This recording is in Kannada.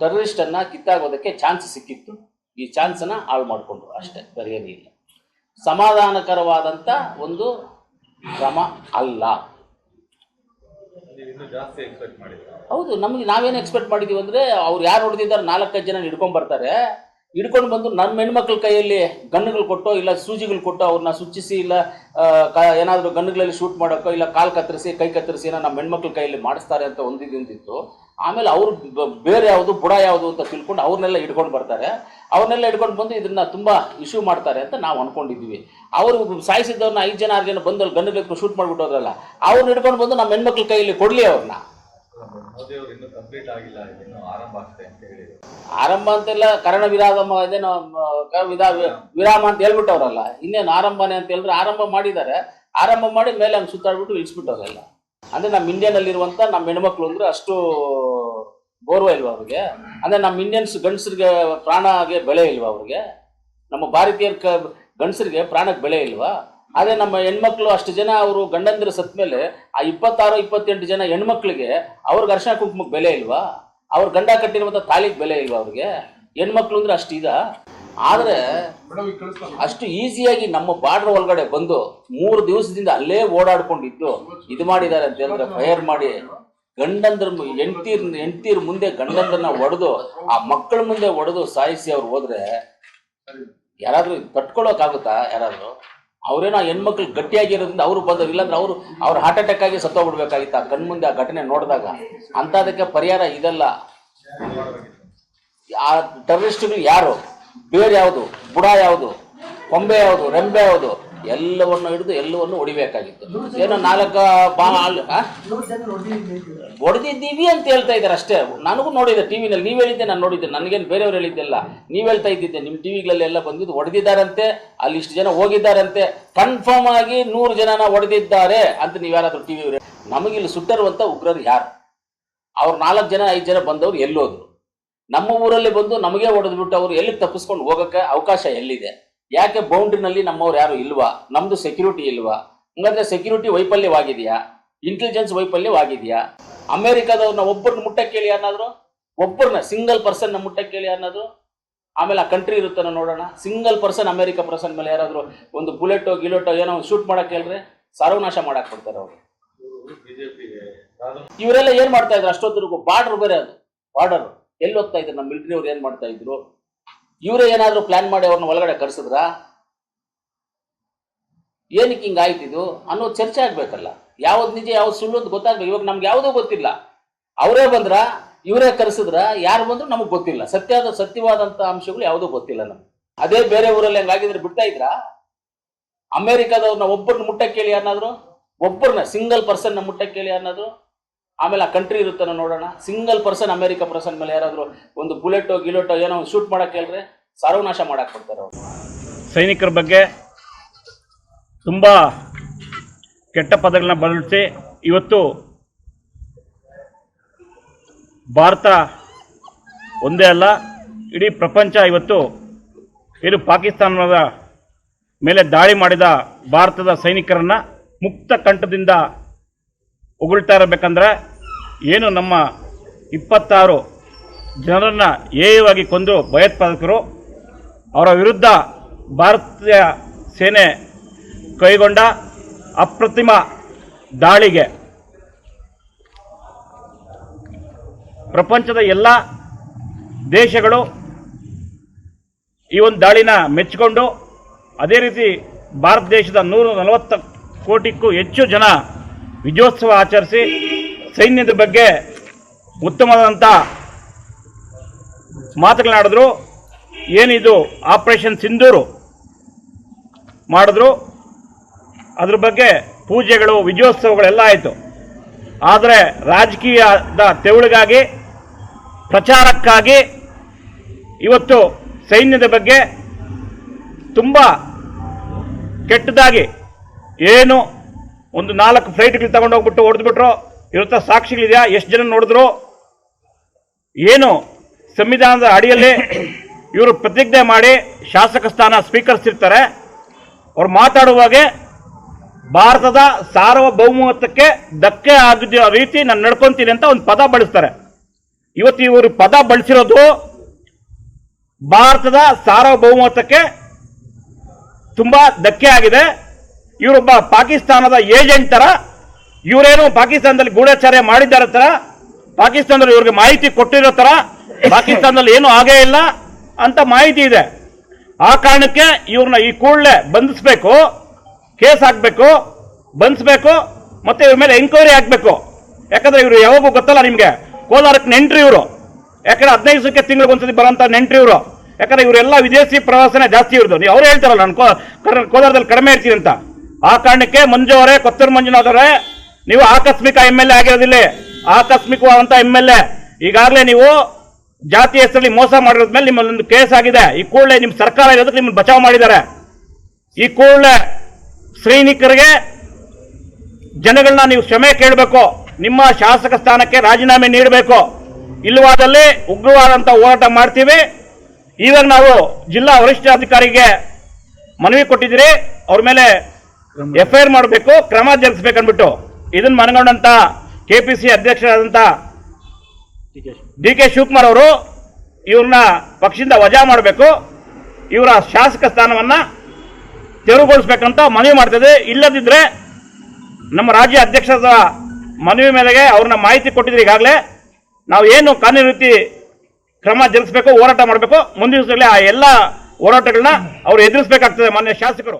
ಟೆರರಿಸ್ಟನ್ನು ಕಿತ್ತಾಗೋದಕ್ಕೆ ಚಾನ್ಸ್ ಸಿಕ್ಕಿತ್ತು. ಈ ಚಾನ್ಸನ್ನು ಹಾಳು ಮಾಡಿಕೊಂಡ್ರು ಅಷ್ಟೇ ಬರೆಯಲಿ ಇಲ್ಲ. ಸಮಾಧಾನಕರವಾದಂಥ ಒಂದು ಕ್ರಮ ಅಲ್ಲ. ಹೌದು ನಮಗೆ ನಾವೇನು ಎಕ್ಸ್ಪೆಕ್ಟ್ ಮಾಡಿದೀವಿ ಅಂದರೆ ಅವ್ರು ಯಾರು ಹೊಡೆದಿದ್ದಾರೆ ನಾಲ್ಕೈದು ಜನ ಹಿಡ್ಕೊಂಡ್ ಬರ್ತಾರೆ. ಹಿಡ್ಕೊಂಡು ಬಂದು ನಮ್ಮ ಹೆಣ್ಮಕ್ಳ ಕೈಯಲ್ಲಿ ಗನ್ನುಗಳು ಕೊಟ್ಟೋ ಇಲ್ಲ ಸೂಜಿಗಳು ಕೊಟ್ಟು ಅವ್ರನ್ನ ಸುಚ್ಚಿಸಿ ಇಲ್ಲ ಏನಾದರೂ ಗನ್ನುಗಳಲ್ಲಿ ಶೂಟ್ ಮಾಡೋಕ್ಕೋ ಇಲ್ಲ ಕಾಲು ಕತ್ತರಿಸಿ, ಕೈ ಕತ್ತರಿಸಿ ಏನೋ ನಮ್ಮ ಹೆಣ್ಮಕ್ಳ ಕೈಯಲ್ಲಿ ಮಾಡಿಸ್ತಾರೆ ಅಂತ ಒಂದಿದ್ದಿತ್ತು ಆಮೇಲೆ ಅವರು ಬೇರೆ ಯಾವುದು, ಬುಡ ಯಾವುದು ಅಂತ ತಿಳ್ಕೊಂಡು ಅವ್ರನ್ನೆಲ್ಲ ಹಿಡ್ಕೊಂಡು ಬರ್ತಾರೆ. ಅವ್ರನ್ನೆಲ್ಲ ಹಿಡ್ಕೊಂಡು ಬಂದು ಇದನ್ನ ತುಂಬ ಇಶ್ಯೂ ಮಾಡ್ತಾರೆ ಅಂತ ನಾವು ಅನ್ಕೊಂಡಿದ್ವಿ ಅವರು ಸಾಯಿಸಿದ್ದವ್ರನ್ನ ಐದು ಜನ, ಆರು ಜನ ಬಂದು ಅಲ್ಲಿ ಶೂಟ್ ಮಾಡ್ಬಿಟ್ಟು ಹೋದ್ರಲ್ಲ ಅವ್ರನ್ನ ಹಿಡ್ಕೊಂಡು ಬಂದು ನಮ್ಮ ಹೆಣ್ಮಕ್ಳ ಕೈಯಲ್ಲಿ ಕೊಡಲಿ ಅವ್ರನ್ನ ಆರಂಭ ಅಂತೆಲ್ಲ ಕರ್ಣ ವಿರಾಮ ಇದೇನೋ ವಿರಾಮ ಅಂತ ಹೇಳ್ಬಿಟ್ಟವ್ರಲ್ಲ, ಇನ್ನೇನು ಆರಂಭನೇ ಅಂತ ಹೇಳಿದ್ರೆ ಆರಂಭ ಮಾಡಿದ್ದಾರೆ. ಆರಂಭ ಮಾಡಿ ಮೇಲೆ ಹಂಗೆ ಸುತ್ತಾಡ್ಬಿಟ್ಟು ಇಳಿಸ್ಬಿಟ್ಟವ್ರೆಲ್ಲ ಅಂದ್ರೆ ನಮ್ಮ ಇಂಡಿಯನಲ್ಲಿರುವಂತ ನಮ್ಮ ಹೆಣ್ಮಕ್ಳು ಅಂದ್ರೆ ಅಷ್ಟು ಗೌರವ ಇಲ್ವಾ ಅವ್ರಿಗೆ? ಅಂದ್ರೆ ನಮ್ಮ ಇಂಡಿಯನ್ಸ್ ಗಂಡಸರಿಗೆ ಪ್ರಾಣಗೆ ಬೆಲೆ ಇಲ್ವಾ ಅವ್ರಿಗೆ? ನಮ್ಮ ಭಾರತೀಯರ ಕ, ಗಂಡಸರಿಗೆ ಪ್ರಾಣಕ್ಕೆ ಬೆಲೆ ಇಲ್ವಾ? ಅದೇ ನಮ್ಮ ಹೆಣ್ಮಕ್ಳು ಅಷ್ಟು ಜನ ಅವರು ಗಂಡಂದಿರ ಸತ್ ಮೇಲೆ ಆ ಇಪ್ಪತ್ತಾರು ಇಪ್ಪತ್ತೆಂಟು ಜನ ಹೆಣ್ಮಕ್ಳಿಗೆ ಅವ್ರಿಗೆ ಅರ್ಶನ ಕುಂಕುಮಕ್ಕೆ ಬೆಲೆ ಇಲ್ವಾ? ಅವ್ರ ಗಂಡ ಕಟ್ಟಿರುವಂಥ ತಾಲಿಗೆ ಬೆಲೆ ಇಲ್ವಾ ಅವ್ರಿಗೆ? ಹೆಣ್ಮಕ್ಳು ಅಂದ್ರೆ ಅಷ್ಟು ಇದ? ಆದ್ರೆ ಅಷ್ಟು ಈಸಿಯಾಗಿ ನಮ್ಮ ಬಾರ್ಡರ್ ಒಳಗಡೆ ಬಂದು ಮೂರು ದಿವಸದಿಂದ ಅಲ್ಲೇ ಓಡಾಡ್ಕೊಂಡಿದ್ದು ಇದು ಮಾಡಿದ್ದಾರೆ ಅಂತ ಹೇಳಿದ್ರೆ ಫೈರ್ ಮಾಡಿ ಗಂಡಂದ್ರ ಹೆಂಡ್ತೀರ್ ಹೆಂಡ್ತೀರ್ ಮುಂದೆ ಗಂಡಂದ್ರನ್ನ ಒಡೆದು ಆ ಮಕ್ಕಳ ಮುಂದೆ ಒಡೆದು ಸಾಯಿಸಿ ಅವ್ರು ಹೋದ್ರೆ ಯಾರಾದ್ರೂ ತಟ್ಕೊಳ್ಳೋಕ್ಕಾಗುತ್ತಾ ಯಾರಾದ್ರೂ? ಅವ್ರೇನೋ ಹೆಣ್ಮಕ್ಳು ಗಟ್ಟಿಯಾಗಿರೋದ್ರಿಂದ ಅವರು ಬಂದವ್ರು. ಇಲ್ಲಾಂದ್ರೆ ಅವರು ಅವ್ರು ಹಾರ್ಟ್ ಅಟ್ಯಾಕ್ ಆಗಿ ಸತ್ತೋಗ್ಬಿಡ್ಬೇಕಾಗಿತ್ತು ಆ ಕಣ್ಮುಂದೆ ಆ ಘಟನೆ ನೋಡಿದಾಗ. ಅಂಥದಕ್ಕೆ ಪರಿಹಾರ ಇದಲ್ಲ. ಆ ಟೆರರಿಸ್ಟ್ಗಳು ಯಾರು? ಬೇರೆ ಯಾವುದು? ಬುಡ ಯಾವುದು? ಕೊಂಬೆ ಯಾವುದು? ರೆಂಬೆ ಯಾವುದು? ಎಲ್ಲವನ್ನು ಹಿಡಿದು ಎಲ್ಲವನ್ನು ಹೊಡಿಬೇಕಾಗಿತ್ತು. ಏನೋ ನಾಲ್ಕು ಬಾ ಅಲ್- ಆ? ಹೊಡೆದಿದ್ದೀವಿ ಅಂತ ಹೇಳ್ತಾ ಇದ್ದಾರೆ ಅಷ್ಟೇ. ನನಗೂ ನೋಡಿದೆ ಟಿವಿನಲ್ಲಿ. ನೀವು ಹೇಳಿದ್ದೆ, ನಾನು ನೋಡಿದ್ದೆ. ನನಗೇನು ಬೇರೆಯವ್ರು ಹೇಳಿದ್ದೆಲ್ಲ. ನೀವು ಹೇಳ್ತಾ ಇದ್ದಿದ್ದೆ ನಿಮ್ಮ ಟಿ ವಿಗಳಲ್ಲೆಲ್ಲ ಬಂದಿದ್ದು ಹೊಡೆದಿದ್ದಾರಂತೆ, ಅಲ್ಲಿ ಇಷ್ಟು ಜನ ಹೋಗಿದ್ದಾರಂತೆ. ಕನ್ಫರ್ಮ್ ಆಗಿ ನೂರು ಜನನ ಹೊಡೆದಿದ್ದಾರೆ ಅಂತ ನೀವು ಯಾರಾದ್ರೂ ಟಿವಿ ನಮಗಿಲ್ಲಿ ಸುಟ್ಟರುವಂತ ಉಗ್ರರು ಯಾರು? ಅವ್ರು ನಾಲ್ಕು ಜನ, ಐದು ಜನ ಬಂದವರು ಎಲ್ಲೋದ್ರು. ನಮ್ಮ ಊರಲ್ಲಿ ಬಂದು ನಮಗೆ ಹೊಡೆದ್ಬಿಟ್ಟು ಅವರು ಎಲ್ಲಿ ತಪ್ಪಿಸ್ಕೊಂಡು ಹೋಗಕ್ಕೆ ಅವಕಾಶ ಎಲ್ಲಿದೆ? ಯಾಕೆ ಬೌಂಡ್ರಿನಲ್ಲಿ ನಮ್ಮವ್ರು ಯಾರು ಇಲ್ವಾ? ನಮ್ದು ಸೆಕ್ಯೂರಿಟಿ ಇಲ್ವಾ? ಹಂಗಂದ್ರೆ ಸೆಕ್ಯೂರಿಟಿ ವೈಫಲ್ಯವಾಗಿದೆಯಾ? ಇಂಟೆಲಿಜೆನ್ಸ್ ವೈಫಲ್ಯವಾಗಿದೆಯಾ? ಅಮೆರಿಕದವ್ರನ್ನ ಒಬ್ಬರನ್ನ ಮುಟ್ಟಕ್ಕೆ ಕೇಳಿ ಅನ್ನಾದ್ರು ಒಬ್ಬರನ್ನ ಸಿಂಗಲ್ ಪರ್ಸನ್ನ ಮುಟ್ಟಕ್ಕೆ ಕೇಳಿ ಅನ್ನೋದು ಆಮೇಲೆ ಆ ಕಂಟ್ರಿ ಇರುತ್ತಾನ ನೋಡೋಣ. ಸಿಂಗಲ್ ಪರ್ಸನ್ ಅಮೆರಿಕ ಪರ್ಸನ್ ಮೇಲೆ ಯಾರಾದ್ರು ಒಂದು ಬುಲೆಟೋ ಗಿಲೆಟೋ ಏನೋ ಶೂಟ್ ಮಾಡಕ್ ಹೇಳ್ರೆ ಸರ್ವನಾಶ ಮಾಡಕ್ ಕೊಡ್ತಾರೆ ಅವರು. ಇವರೆಲ್ಲ ಏನ್ ಮಾಡ್ತಾ ಇದ್ರು? ಅಷ್ಟೊತ್ತರ್ಗು ಬಾರ್ಡರ್ ಬೇರೆ ಅದು. ಬಾರ್ಡರ್ ಎಲ್ಲಿ ಹೋಗ್ತಾ ಇದ್ರು? ನಮ್ಮ ಮಿಲಿಟರಿ ಅವ್ರು ಏನ್ ಮಾಡ್ತಾ ಇದ್ರು? ಇವರೇ ಏನಾದರೂ ಪ್ಲಾನ್ ಮಾಡಿ ಅವ್ರನ್ನ ಒಳಗಡೆ ಕರ್ಸಿದ್ರ? ಏನಕ್ಕೆ ಹಿಂಗ್ ಇದು? ಅನ್ನೋ ಚರ್ಚೆ ಆಗ್ಬೇಕಲ್ಲ. ಯಾವ್ದು ನಿಜ, ಯಾವ್ದು ಸುಳ್ಳು ಅಂತ ಗೊತ್ತಾಗ್ಬೇಕು. ಇವಾಗ ನಮ್ಗೆ ಯಾವುದೂ ಗೊತ್ತಿಲ್ಲ. ಅವರೇ ಬಂದ್ರ? ಇವರೇ ಕರೆಸಿದ್ರ? ಯಾರು ಬಂದ್ರು ನಮಗೆ ಗೊತ್ತಿಲ್ಲ. ಸತ್ಯದ, ಸತ್ಯವಾದಂತ ಅಂಶಗಳು ಯಾವುದೂ ಗೊತ್ತಿಲ್ಲ ನಮ್ಗೆ. ಅದೇ ಬೇರೆ ಊರಲ್ಲಿ ಹಂಗಾಗಿದ್ರೆ ಬಿಡ್ತಾ ಇದ್ರ? ಅಮೇರಿಕಾದವ್ರನ್ನ ಒಬ್ಬರನ್ನ ಮುಟ್ಟಕ್ಕೆ ಕೇಳಿ ಯಾರನ್ನಾದ್ರು ಒಬ್ಬರನ್ನ ಸಿಂಗಲ್ ಪರ್ಸನ್ನ ಮುಟ್ಟಕ್ಕೆ ಕೇಳಿ ಯಾರನ್ನಾದ್ರು ಆಮೇಲೆ ಆ ಕಂಟ್ರಿ ಇರುತ್ತಾನ ನೋಡೋಣ. ಸಿಂಗಲ್ ಪರ್ಸನ್ ಅಮೆರಿಕ ಪರ್ಸನ್ ಮೇಲೆ ಯಾರಾದರೂ ಒಂದು ಬುಲೆಟೋ ಗಿಲೆಟೋ ಏನೋ ಶೂಟ್ ಮಾಡಕ್ಕೆ ಹೇಳ್ರೆ ಸರ್ವನಾಶ ಮಾಡಕ್ ಕೊಡ್ತಾರೆ ಅವರು. ಸೈನಿಕರ ಬಗ್ಗೆ ತುಂಬ ಕೆಟ್ಟ ಪದಗಳನ್ನ ಬಳಸಿ ಇವತ್ತು ಭಾರತ ಒಂದೇ ಅಲ್ಲ, ಇಡೀ ಪ್ರಪಂಚ ಇವತ್ತು ಏನು ಪಾಕಿಸ್ತಾನದ ಮೇಲೆ ದಾಳಿ ಮಾಡಿದ ಭಾರತದ ಸೈನಿಕರನ್ನು ಮುಕ್ತ ಕಂಠದಿಂದ ಉಗುಳ್ತಾ ಇರಬೇಕಂದ್ರೆ ಏನು ನಮ್ಮ ಇಪ್ಪತ್ತಾರು ಜನರನ್ನು ಏಯವಾಗಿ ಕೊಂದು ಭಯೋತ್ಪಾದಕರು ಅವರ ವಿರುದ್ಧ ಭಾರತೀಯ ಸೇನೆ ಕೈಗೊಂಡ ಅಪ್ರತಿಮ ದಾಳಿಗೆ ಪ್ರಪಂಚದ ಎಲ್ಲ ದೇಶಗಳು ಈ ಒಂದು ದಾಳಿನ ಮೆಚ್ಚಿಕೊಂಡು, ಅದೇ ರೀತಿ ಭಾರತ ದೇಶದ ನೂರ ನಲವತ್ತು ಕೋಟಿಗೂ ಹೆಚ್ಚು ಜನ ವಿಜಯೋತ್ಸವ ಆಚರಿಸಿ ಸೈನ್ಯದ ಬಗ್ಗೆ ಉತ್ತಮವಾದಂಥ ಮಾತುಗಳನ್ನಾಡಿದ್ರು ಏನಿದು ಆಪರೇಷನ್ ಸಿಂಧೂರು ಮಾಡಿದ್ರು. ಅದ್ರ ಬಗ್ಗೆ ಪೂಜೆಗಳು, ವಿಜಯೋತ್ಸವಗಳೆಲ್ಲ ಆಯಿತು. ಆದರೆ ರಾಜಕೀಯದ ತೆವಳಿಗಾಗಿ, ಪ್ರಚಾರಕ್ಕಾಗಿ ಇವತ್ತು ಸೈನ್ಯದ ಬಗ್ಗೆ ತುಂಬ ಕೆಟ್ಟದಾಗಿ, ಏನು ಒಂದು ನಾಲ್ಕು ಫ್ಲೈಟ್ಗಳು ತಗೊಂಡೋಗ್ಬಿಟ್ಟು ಹೊಡೆದ್ಬಿಟ್ರು. ಇವತ್ತ ಸಾಕ್ಷಿಗಳಿದೆಯಾ? ಎಷ್ಟು ಜನ ನೋಡಿದ್ರು? ಏನು? ಸಂವಿಧಾನದ ಅಡಿಯಲ್ಲಿ ಇವರು ಪ್ರತಿಜ್ಞೆ ಮಾಡಿ ಶಾಸಕ ಸ್ಥಾನ ಸ್ವೀಕರಿಸಿರ್ತಾರೆ. ಅವ್ರು ಮಾತಾಡುವಾಗೆ ಭಾರತದ ಸಾರ್ವಭೌಮತ್ವಕ್ಕೆ ಧಕ್ಕೆ ಆಗಿದ್ದ ರೀತಿ ನಾನು ನಡ್ಕೊಂತೀನಿ ಅಂತ ಒಂದು ಪದ ಬಳಸ್ತಾರೆ. ಇವತ್ತು ಇವರು ಪದ ಬಳಸಿರೋದು ಭಾರತದ ಸಾರ್ವಭೌಮತ್ವಕ್ಕೆ ತುಂಬಾ ಧಕ್ಕೆ ಆಗಿದೆ. ಇವರೊಬ್ಬ ಪಾಕಿಸ್ತಾನದ ಏಜೆಂಟ್ ತರ, ಇವರೇನು ಪಾಕಿಸ್ತಾನದಲ್ಲಿ ಗೂಢಚಾರ್ಯ ಮಾಡಿದ್ದಾರೆ ತರ, ಪಾಕಿಸ್ತಾನದಲ್ಲಿ ಇವ್ರಿಗೆ ಮಾಹಿತಿ ಕೊಟ್ಟಿರೋ ತರ, ಪಾಕಿಸ್ತಾನದಲ್ಲಿ ಏನು ಆಗೇ ಇಲ್ಲ ಅಂತ ಮಾಹಿತಿ ಇದೆ. ಆ ಕಾರಣಕ್ಕೆ ಇವ್ರನ್ನ ಈ ಕೂಡಲೇ ಬಂಧಿಸಬೇಕು, ಕೇಸ್ ಹಾಕಬೇಕು, ಬಂಧಿಸಬೇಕು, ಮತ್ತೆ ಇವ್ರ ಮೇಲೆ ಎಂಕ್ವೈರಿ ಹಾಕಬೇಕು. ಯಾಕಂದ್ರೆ ಇವರು ಯಾವಾಗೂ ಗೊತ್ತಲ್ಲ ನಿಮಗೆ, ಕೋಲಾರಕ್ಕೆ ನೆಂಟ್ರಿ ಇವರು. ಯಾಕಂದ್ರೆ ಹದಿನೈದು ದಿವಸಕ್ಕೆ ತಿಂಗಳಿಗೆ ಒಂದ್ಸತಿ ಬರೋಂಥ ನೆಂಟ್ರಿ ಇವರು. ಯಾಕಂದ್ರೆ ಇವರೆಲ್ಲ ವಿದೇಶಿ ಪ್ರವಾಸನೇ ಜಾಸ್ತಿ ಇರೋದು ನೀವು ಅವ್ರು ಹೇಳ್ತಾರಲ್ಲ, ನಾನು ಕೋಲಾರದಲ್ಲಿ ಕಡಿಮೆ ಇರ್ತೀನಿ ಅಂತ. ಆ ಕಾರಣಕ್ಕೆ ಮಂಜು ಅವರೇ, ಕೊತ್ತೂರು ಮಂಜುನಾಥ್ ನೀವು ಆಕಸ್ಮಿಕ ಎಂ ಎಲ್ ಎ ಆಗಿರೋದಿಲ್ಲ. ಆಕಸ್ಮಿಕವಾದಂತ ಎಂ ಎಲ್ ಎ ಈಗಾಗಲೇ ನೀವು ಜಾತಿ ಹೆಸರಲ್ಲಿ ಮೋಸ ಮಾಡಿರೋದ್ಮೇಲೆ ನಿಮ್ಮಲ್ಲೊಂದು ಕೇಸ್ ಆಗಿದೆ. ಈ ಕೂಡಲೇ ನಿಮ್ಮ ಸರ್ಕಾರ ಇರೋದಕ್ಕೆ ನಿಮ್ಮನ್ನು ಬಚಾವ್ ಮಾಡಿದ್ದಾರೆ. ಈ ಕೂಡಲೇ ಸೈನಿಕರಿಗೆ ಜನಗಳನ್ನ ನೀವು ಕ್ಷಮೆ ಕೇಳಬೇಕು. ನಿಮ್ಮ ಶಾಸಕ ಸ್ಥಾನಕ್ಕೆ ರಾಜೀನಾಮೆ ನೀಡಬೇಕು. ಇಲ್ಲವಾದಲ್ಲಿ ಉಗ್ರವಾದಂಥ ಹೋರಾಟ ಮಾಡ್ತೀವಿ. ಇವಾಗ ನಾವು ಜಿಲ್ಲಾ ವರಿಷ್ಠಾಧಿಕಾರಿಗೆ ಮನವಿ ಕೊಟ್ಟಿದ್ದೀರಿ. ಅವ್ರ ಮೇಲೆ ಎಫ್ ಐ ಆರ್ ಮಾಡಬೇಕು ಕ್ರಮ ಜರುಗಿಸ್ಬೇಕನ್ಬಿಟ್ಟು. ಇದನ್ನ ಮನಗೊಂಡಂತ ಕೆ ಪಿ ಸಿ ಅಧ್ಯಕ್ಷರಾದಂಥ ಡಿ ಕೆ ಶಿವಕುಮಾರ್ ಅವರು ಇವ್ರನ್ನ ಪಕ್ಷದಿಂದ ವಜಾ ಮಾಡಬೇಕು. ಇವರ ಶಾಸಕ ಸ್ಥಾನವನ್ನ ತೆರವುಗೊಳಿಸ್ಬೇಕಂತ ಮನವಿ ಮಾಡ್ತದೆ. ಇಲ್ಲದಿದ್ರೆ ನಮ್ಮ ರಾಜ್ಯ ಅಧ್ಯಕ್ಷರ ಮನವಿ ಮೇಲೆಗೆ ಅವ್ರನ್ನ ಮಾಹಿತಿ ಕೊಟ್ಟಿದ್ರೆ ಈಗಾಗಲೇ ನಾವು ಏನು ಕಾನೂನು ರೀತಿ ಕ್ರಮ ಜರುಗಿಸಬೇಕು ಹೋರಾಟ ಮಾಡಬೇಕು ಮುಂದಿನ ದಿವಸದಲ್ಲಿ ಆ ಎಲ್ಲ ಹೋರಾಟಗಳನ್ನ ಅವ್ರು ಎದುರಿಸಬೇಕಾಗ್ತದೆ ಮಾನ್ಯ ಶಾಸಕರು.